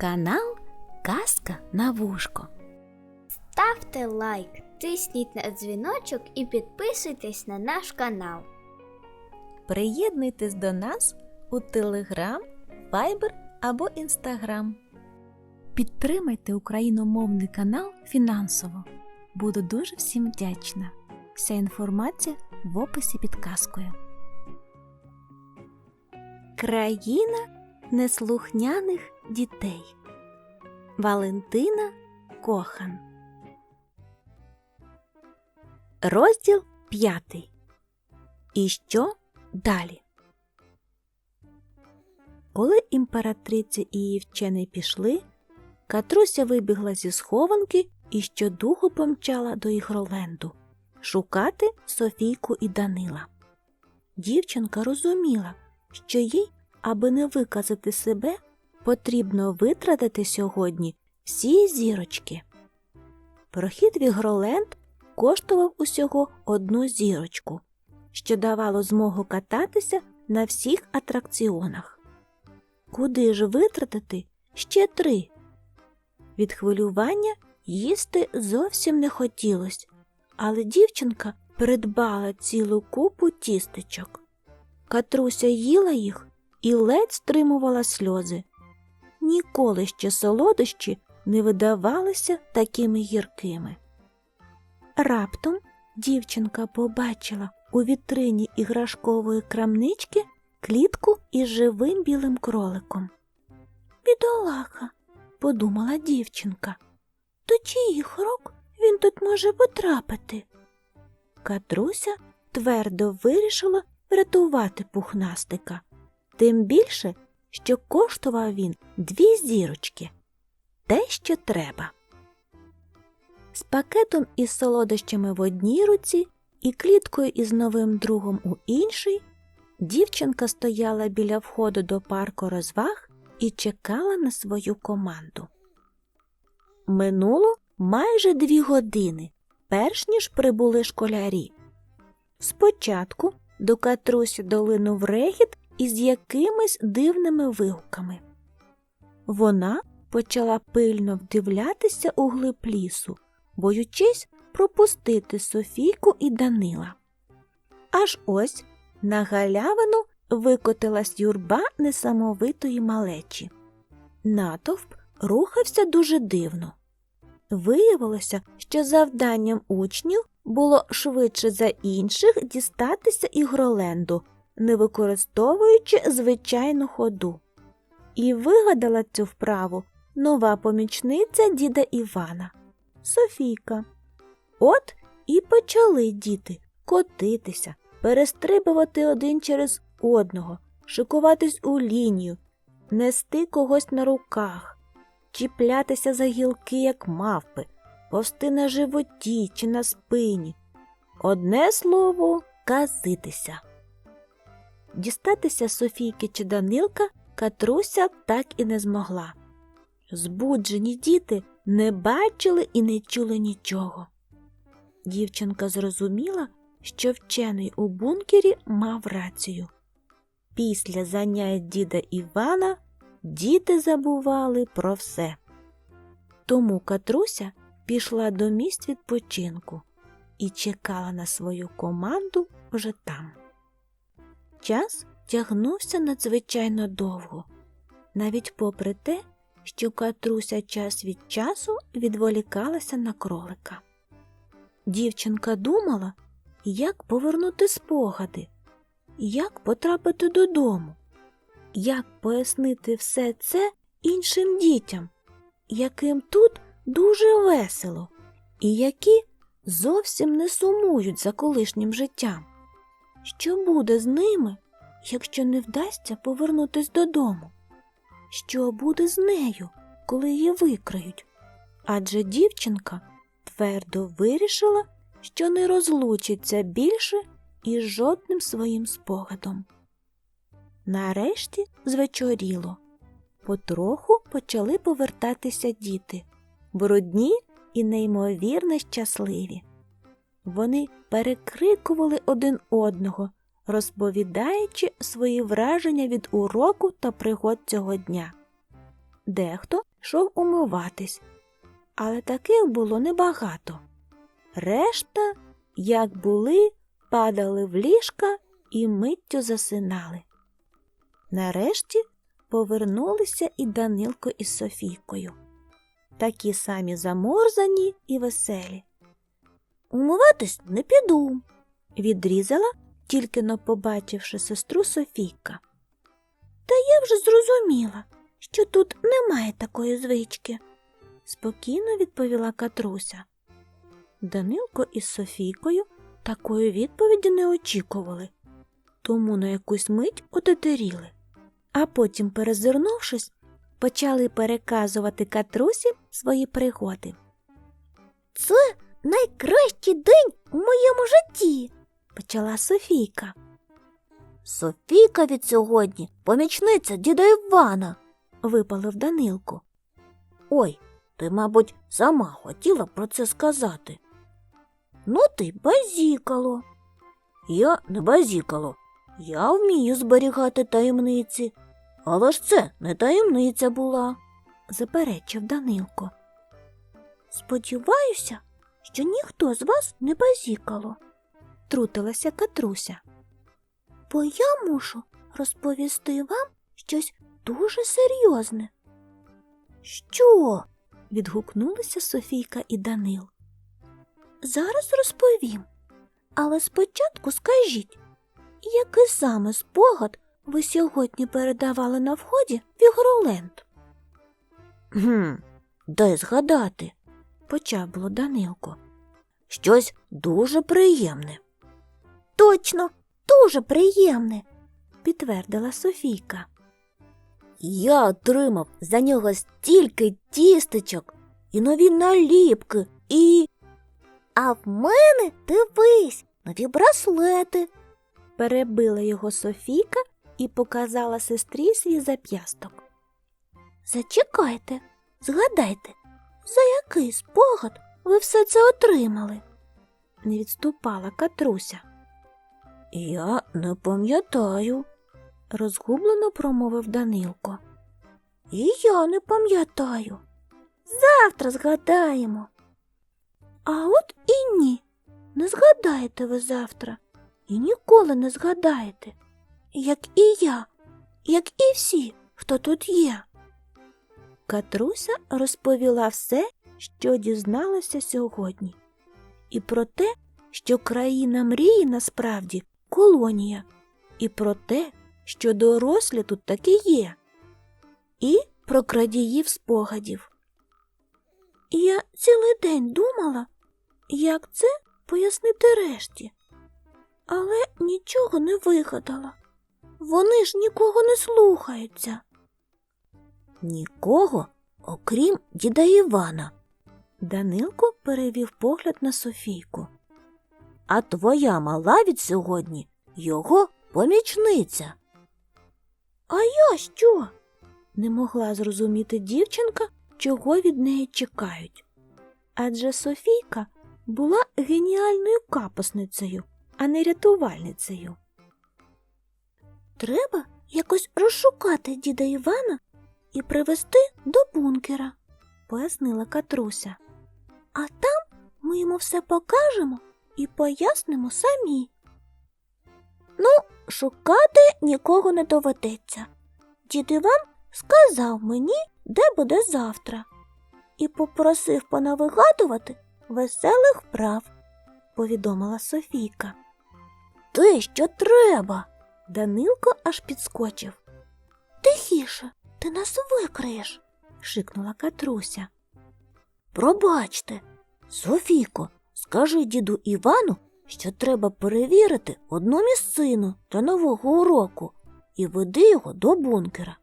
Канал Казка на вушко. Ставте лайк, тисніть на дзвіночок і підписуйтесь на наш канал. Приєднуйтесь до нас у Телеграм, Вайбер або Інстаграм. Підтримайте україномовний канал фінансово. Буду дуже всім вдячна. Вся інформація в описі під казкою. Країна неслухняних дітей. Валентина Кохан. Розділ п'ятий. І що далі? Коли імператриця і її вчений пішли, Катруся вибігла зі схованки і щодуху помчала до Ігроленду шукати Софійку і Данила. Дівчинка розуміла, що їй, аби не виказати себе, потрібно витратити сьогодні всі зірочки. Прохід в Ігроленд коштував усього одну зірочку, що давало змогу кататися на всіх атракціонах. Куди ж витратити ще три? Від хвилювання їсти зовсім не хотілось, але дівчинка придбала цілу купу тістечок. Катруся їла їх і ледь стримувала сльози. Ніколи ще солодощі не видавалися такими гіркими. Раптом дівчинка побачила у вітрині іграшкової крамнички клітку із живим білим кроликом. Бідолаха, подумала дівчинка, до чиїх рук він тут може потрапити? Катруся твердо вирішила врятувати пухнастика, тим більше, що коштував він дві зірочки те, що треба. З пакетом із солодощами в одній руці і кліткою із новим другом у іншій, дівчинка стояла біля входу до парку розваг і чекала на свою команду. Минуло майже дві години, перш ніж прибули школярі. Спочатку до катрусі долинув регіт із якимись дивними вигуками. Вона почала пильно вдивлятися у глиб лісу, боючись пропустити Софійку і Данила. Аж ось на галявину викотилась юрба несамовитої малечі. Натовп рухався дуже дивно. Виявилося, що завданням учнів було швидше за інших дістатися ігроленду, не використовуючи звичайну ходу. І вигадала цю вправу нова помічниця діда Івана Софійка. От і почали діти котитися, перестрибувати один через одного, шикуватись у лінію, нести когось на руках, чіплятися за гілки, як мавпи, повсти на животі чи на спині. Одне слово казитися. Дістатися Софійки чи Данилка Катруся так і не змогла. Збуджені діти не бачили і не чули нічого. Дівчинка зрозуміла, що вчений у бункері мав рацію. Після занять діда Івана діти забували про все. Тому Катруся пішла до місць відпочинку і чекала на свою команду вже там. Час тягнувся надзвичайно довго, навіть попри те, що Катруся час від часу відволікалася на кролика. Дівчинка думала, як повернути спогади, як потрапити додому, як пояснити все це іншим дітям, яким тут дуже весело, і які зовсім не сумують за колишнім життям. Що буде з ними, якщо не вдасться повернутись додому? Що буде з нею, коли її викриють? Адже дівчинка твердо вирішила, що не розлучиться більше із жодним своїм спогадом. Нарешті звечоріло. Потроху почали повертатися діти, брудні і неймовірно щасливі. Вони перекрикували один одного, розповідаючи свої враження від уроку та пригод цього дня. дехто йшов умиватись, але таких було небагато. Решта, як були, падали в ліжка і миттю засинали. Нарешті повернулися і Данилко із Софійкою. Такі самі заморзані і веселі. Умиватись не піду, відрізала, тільки но побачивши сестру Софійка. Та я вже зрозуміла, що тут немає такої звички, спокійно відповіла Катруся. Данилко із Софійкою такої відповіді не очікували, тому на якусь мить отетеріли, а потім, перезирнувшись, почали переказувати Катрусі свої пригоди. Це найкращий день у моєму житті, почала Софійка. Софійка від сьогодні помічниця діда Івана, випалив Данилко. Ой, ти, мабуть, сама хотіла про це сказати. Ну, ти базікало. Я не базікало. Я вмію зберігати таємниці. Але ж це не таємниця була, заперечив Данилко. Сподіваюся, що ніхто з вас не базікало, трутилася Катруся. Бо я мушу розповісти вам щось дуже серйозне. Що? відгукнулися Софійка і Данил. Зараз розповім. Але спочатку скажіть, який саме спогад ви сьогодні передавали на вході в Ігроленд? Гм, дай згадати, почав було Данилко. Щось дуже приємне. Точно, дуже приємне, підтвердила Софійка. Я отримав за нього стільки тістечок і нові наліпки, і. А в мене дивись, нові браслети. Перебила його Софійка і показала сестрі свій зап'ясток. Зачекайте, згадайте, за який спогад ви все це отримали? не відступала Катруся. Я не пам'ятаю, розгублено промовив Данилко. І я не пам'ятаю. Завтра згадаємо. А от і ні. Не згадаєте ви завтра і ніколи не згадаєте, як і я, як і всі, хто тут є. Катруся розповіла все, що дізналася сьогодні, і про те, що країна мрії насправді колонія, і про те, що дорослі тут таки є, і про крадіїв спогадів. Я цілий день думала, як це пояснити решті, але нічого не вигадала. Вони ж нікого не слухаються. Нікого, окрім діда Івана. Данилко перевів погляд на Софійку. А твоя мала від сьогодні його помічниця. А я що? Не могла зрозуміти дівчинка, чого від неї чекають. Адже Софійка була геніальною капосницею, а не рятувальницею. Треба якось розшукати діда Івана і привезти до бункера, пояснила Катруся. А там ми йому все покажемо і пояснимо самі. Ну, шукати нікого не доведеться. Дід Іван сказав мені, де буде завтра, і попросив понавигадувати веселих вправ, повідомила Софійка. Те, що треба. Данилко аж підскочив. Тихіше, ти нас викриєш, шикнула Катруся. Пробачте, Софійко, скажи діду Івану, що треба перевірити одну місцину для нового уроку і веди його до бункера.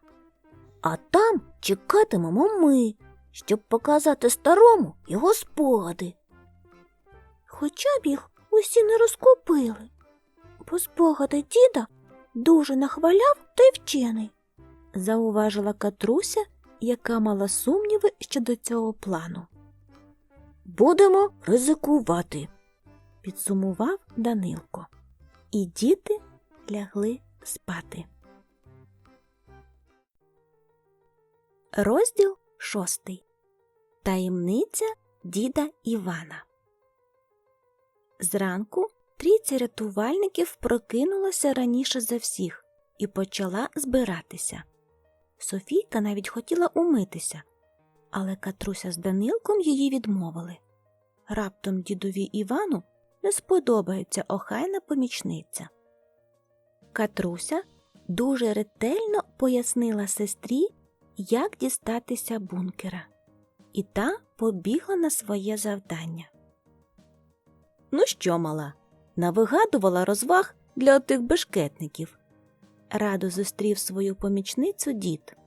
А там чекатимемо ми, щоб показати старому його спогади. Хоча б їх усі не розкупили, бо спогади діда дуже нахваляв той вчений, зауважила Катруся, яка мала сумніви щодо цього плану. Будемо ризикувати, підсумував Данилко. І діти лягли спати. Розділ шостий. Таємниця діда Івана. Зранку трійця рятувальників прокинулася раніше за всіх і почала збиратися. Софійка навіть хотіла умитися, але Катруся з Данилком її відмовили. Раптом дідові Івану не сподобається охайна помічниця. Катруся дуже ретельно пояснила сестрі, як дістатися бункера, і та побігла на своє завдання. Ну що, мала, навигадувала розваг для отих бешкетників. Радо зустрів свою помічницю дід.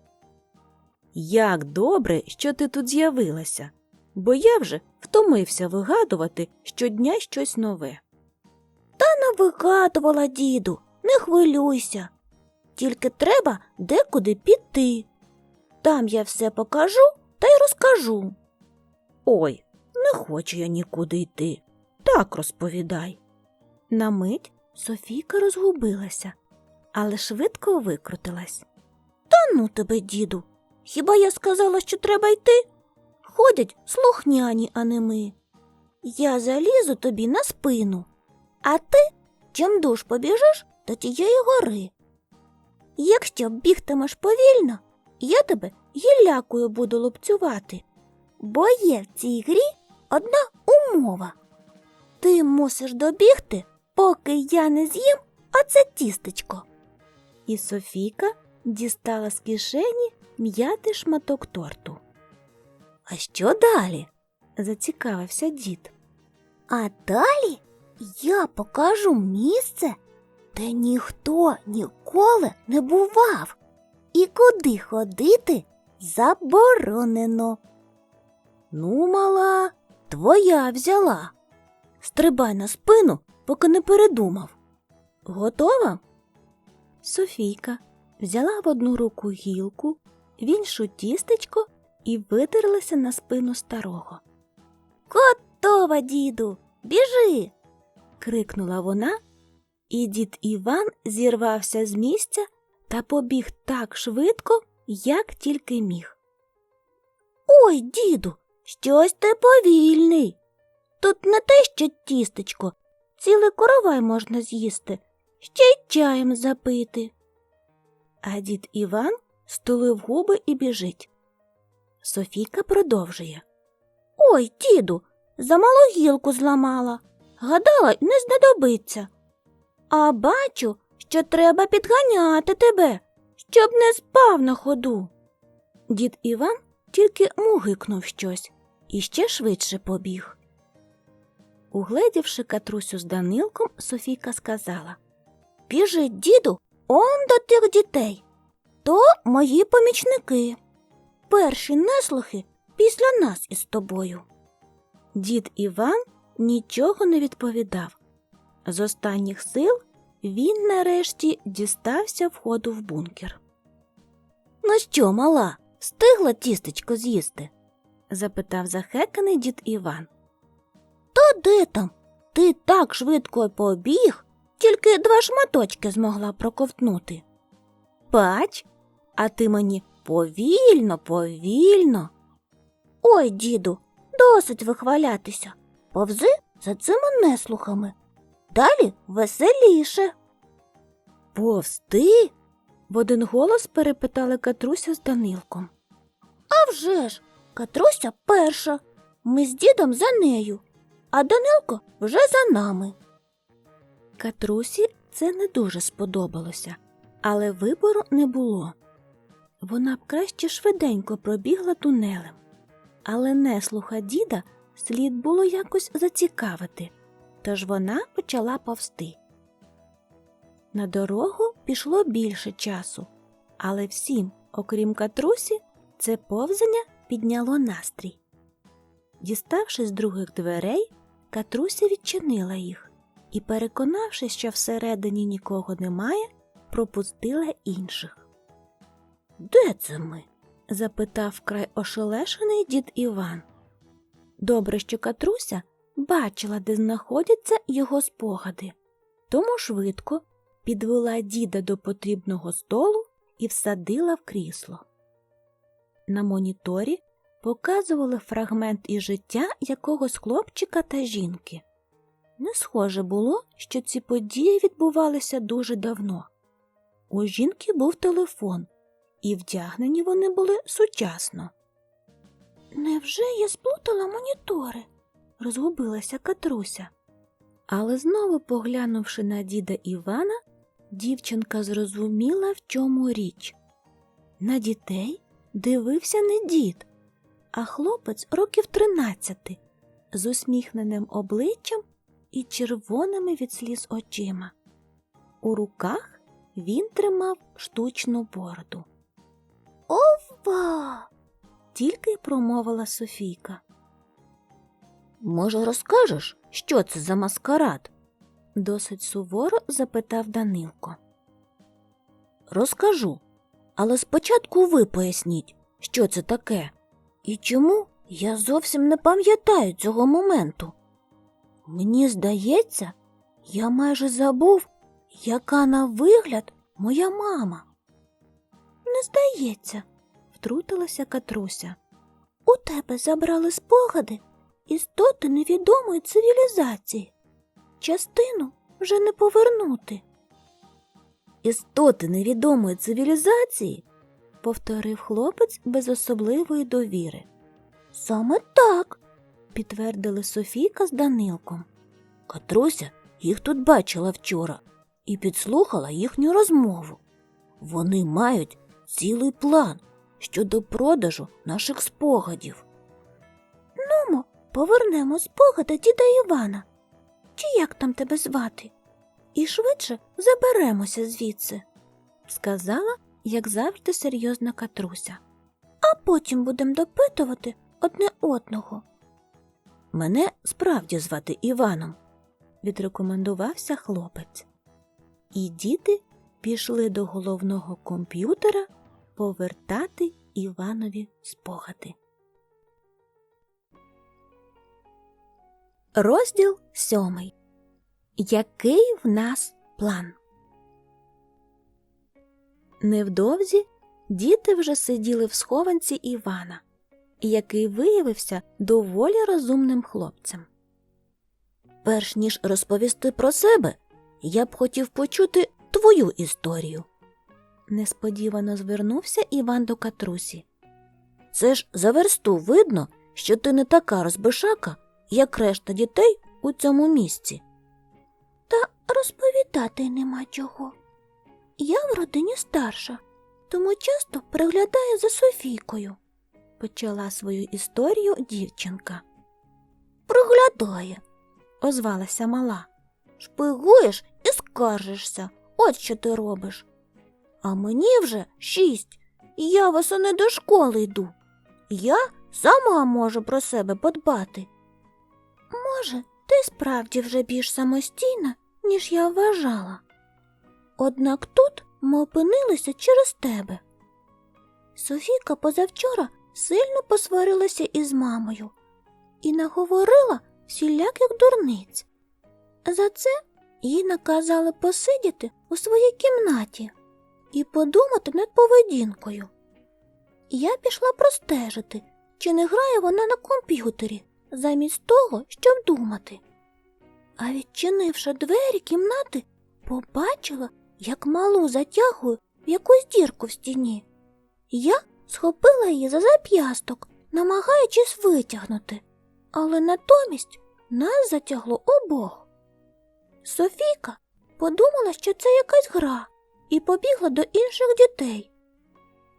Як добре, що ти тут з'явилася, бо я вже втомився вигадувати щодня щось нове. Та навигадувала, діду, не хвилюйся. Тільки треба декуди піти. Там я все покажу та й розкажу. Ой, не хочу я нікуди йти. Так розповідай. На мить Софійка розгубилася, але швидко викрутилась. Та ну тебе, діду. Хіба я сказала, що треба йти? Ходять слухняні, а не ми. Я залізу тобі на спину, а ти чим душ побіжиш до тієї гори. Якщо бігтимеш повільно, я тебе гіллякою буду лупцювати, бо є в цій грі одна умова. Ти мусиш добігти, поки я не з'їм оце тістечко. І Софійка дістала з кишені м'ятий шматок торту. А що далі? зацікавився дід. А далі я покажу місце, де ніхто ніколи не бував, і куди ходити заборонено. Ну, мала, твоя взяла. Стрибай на спину, поки не передумав. Готова? Софійка взяла в одну руку гілку, в іншу тістечко і витерлася на спину старого. Готова, діду, біжи. крикнула вона, і дід Іван зірвався з місця та побіг так швидко, як тільки міг. Ой, діду, щось ти повільний. Тут не те що тістечко, цілий коровай можна з'їсти, ще й чаєм запити. А дід Іван стулив губи і біжить. Софійка продовжує. Ой, діду, замалу гілку зламала. Гадала, не знадобиться. А бачу, що треба підганяти тебе, щоб не спав на ходу. Дід Іван тільки мугикнув щось і ще швидше побіг. Угледівши Катрусю з Данилком, Софійка сказала Біжить, діду, он до тих дітей. То мої помічники. Перші неслухи після нас із тобою. Дід Іван нічого не відповідав. З останніх сил він нарешті дістався входу в бункер. Ну що, мала, встигла тістечко з'їсти? запитав захеканий дід Іван. Та де там? Ти так швидко побіг, тільки два шматочки змогла проковтнути. Бач, а ти мені повільно, повільно. Ой, діду, досить вихвалятися. Повзи за цими неслухами. Далі веселіше. Повсти? в один голос перепитали Катруся з Данилком. А вже ж, Катруся перша. Ми з дідом за нею, а Данилко вже за нами. Катрусі це не дуже сподобалося, але вибору не було. Вона б краще швиденько пробігла тунелем, але неслуха діда слід було якось зацікавити, тож вона почала повсти. На дорогу пішло більше часу, але всім, окрім катрусі, це повзання підняло настрій. Діставшись з других дверей, Катруся відчинила їх і, переконавшись, що всередині нікого немає, пропустила інших. Де це ми? запитав вкрай ошелешений дід Іван. Добре, що Катруся бачила, де знаходяться його спогади, тому швидко підвела діда до потрібного столу і всадила в крісло. На моніторі показували фрагмент із життя якогось хлопчика та жінки. Не схоже було, що ці події відбувалися дуже давно. У жінки був телефон, і вдягнені вони були сучасно. Невже я сплутала монітори? розгубилася Катруся. Але знову, поглянувши на діда Івана, дівчинка зрозуміла, в чому річ. На дітей дивився не дід, а хлопець років тринадцяти з усміхненим обличчям і червоними від сліз очима. У руках він тримав штучну бороду. Ова! тільки й промовила Софійка. Може, розкажеш, що це за маскарад? досить суворо запитав Данилко. Розкажу, але спочатку ви поясніть, що це таке, і чому я зовсім не пам'ятаю цього моменту. Мені здається, я майже забув, яка на вигляд моя мама. Не здається, втрутилася Катруся. У тебе забрали спогади істоти невідомої цивілізації. Частину вже не повернути. Істоти невідомої цивілізації? повторив хлопець без особливої довіри. Саме так, підтвердили Софійка з Данилком. Катруся їх тут бачила вчора і підслухала їхню розмову. Вони мають цілий план щодо продажу наших спогадів. Нумо, повернемо спогади діда Івана. Чи як там тебе звати? І швидше заберемося звідси, сказала, як завжди, серйозна Катруся. А потім будемо допитувати одне одного. Мене справді звати Іваном, відрекомендувався хлопець. І діти пішли до головного комп'ютера повертати Іванові спогади. Розділ сьомий. Який в нас план? Невдовзі діти вже сиділи в схованці Івана, який виявився доволі розумним хлопцем. Перш ніж розповісти про себе, я б хотів почути твою історію. Несподівано звернувся Іван до Катрусі. Це ж за версту видно, що ти не така розбишака, як решта дітей у цьому місці. Та розповідати нема чого. Я в родині старша, тому часто приглядаю за Софійкою, почала свою історію дівчинка. Приглядає, озвалася мала. Шпигуєш і скаржишся. От що ти робиш. А мені вже шість, і я восени до школи йду. Я сама можу про себе подбати. Може, ти справді вже більш самостійна, ніж я вважала. Однак тут ми опинилися через тебе. Софійка позавчора сильно посварилася із мамою і наговорила всіляких дурниць. За це їй наказали посидіти у своїй кімнаті і подумати над поведінкою. Я пішла простежити, чи не грає вона на комп'ютері замість того, щоб думати. А відчинивши двері кімнати, побачила, як малу затягую в якусь дірку в стіні. Я схопила її за зап'ясток, намагаючись витягнути, але натомість нас затягло обох. Софійка подумала, що це якась гра, і побігла до інших дітей.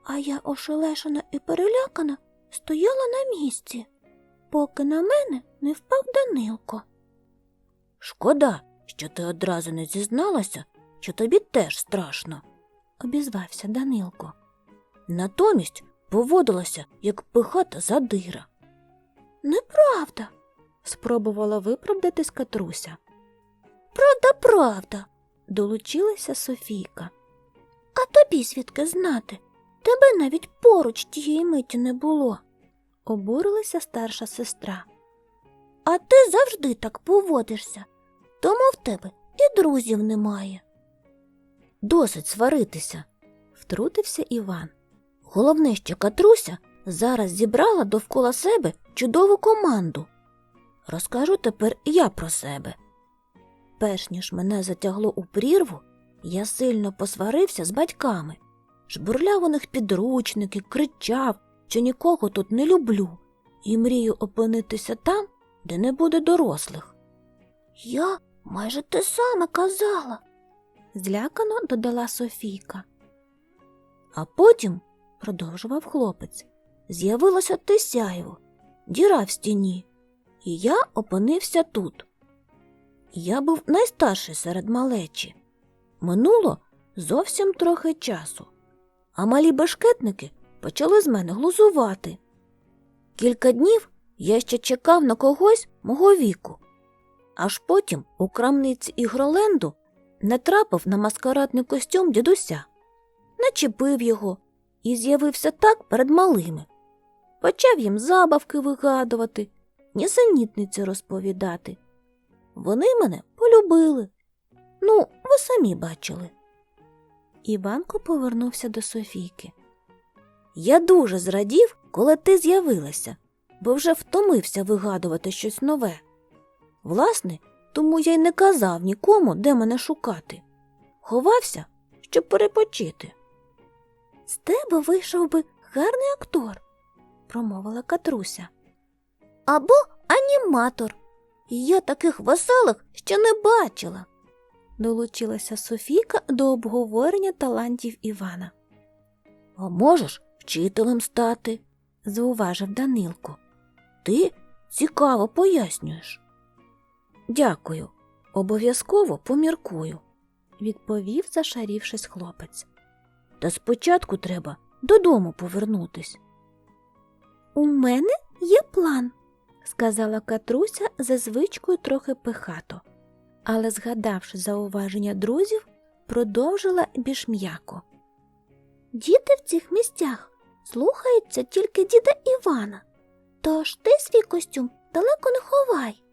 А я, ошелешена і перелякана, стояла на місці, поки на мене не впав Данилко. Шкода, що ти одразу не зізналася, що тобі теж страшно, обізвався Данилко. Натомість поводилася, як пихата задира. Неправда, спробувала виправдатись Катруся. Правда, правда, долучилася Софійка. А тобі звідки знати? Тебе навіть поруч тієї миті не було, обурилася старша сестра. А ти завжди так поводишся, тому в тебе і друзів немає. Досить сваритися, втрутився Іван. Головне, що Катруся зараз зібрала довкола себе чудову команду. Розкажу тепер я про себе. Перш ніж мене затягло у прірву, я сильно посварився з батьками. Жбурляв у них підручники, кричав, що нікого тут не люблю, і мрію опинитися там, де не буде дорослих. Я майже те саме казала, Злякано додала Софійка. а потім, продовжував хлопець, з'явилося те сяйво, діра в стіні, і я опинився тут. Я був найстарший серед малечі. Минуло зовсім трохи часу, а малі башкетники почали з мене глузувати. Кілька днів я ще чекав на когось мого віку, аж потім у крамниці Ігроленду натрапив на маскарадний костюм дідуся, начепив його і з'явився так перед малими. Почав їм забавки вигадувати, нісенітниці розповідати. Вони мене полюбили. Ну, ви самі бачили. Іванко повернувся до Софійки. Я дуже зрадів, коли ти з'явилася, бо вже втомився вигадувати щось нове. Власне, тому я й не казав нікому, де мене шукати. Ховався, щоб перепочити. З тебе вийшов би гарний актор, промовила Катруся. Або аніматор. Я таких веселих ще не бачила. Долучилася Софійка до обговорення талантів Івана. А можеш вчителем стати? Зауважив Данилко. Ти цікаво пояснюєш. Дякую. Обов'язково поміркую. Відповів, зашарівшись хлопець. Та спочатку треба додому повернутись. У мене є план, сказала Катруся за звичкою трохи пихато, але, згадавши зауваження друзів, продовжила більш м'яко. Діти в цих місцях слухаються тільки діда Івана, тож ти свій костюм далеко не ховай.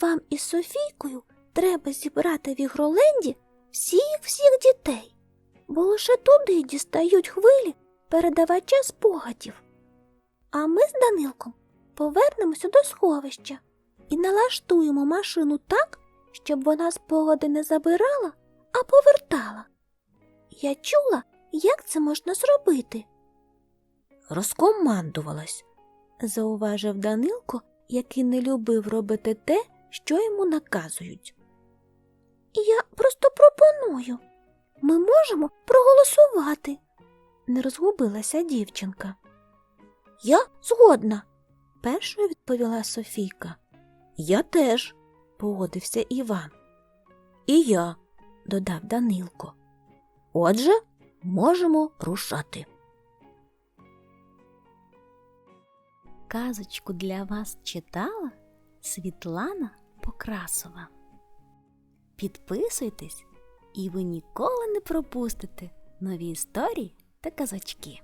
Вам із Софійкою треба зібрати в ігроленді всіх всіх дітей, бо лише туди дістають хвилі передавача спогадів. А ми з Данилком повернемося до сховища і налаштуємо машину так, щоб вона спогади не забирала, а повертала. Я чула, як це можна зробити, Розкомандувалась. зауважив Данилко, який не любив робити те, що йому наказують. Я просто пропоную. Ми можемо проголосувати, не розгубилася дівчинка. Я згодна. Першою відповіла Софійка. Я теж. Погодився Іван, І я. додав Данилко. Отже, можемо рушати. Казочку для вас читала Світлана Покрасова. Підписуйтесь, і ви ніколи не пропустите нові історії та казочки.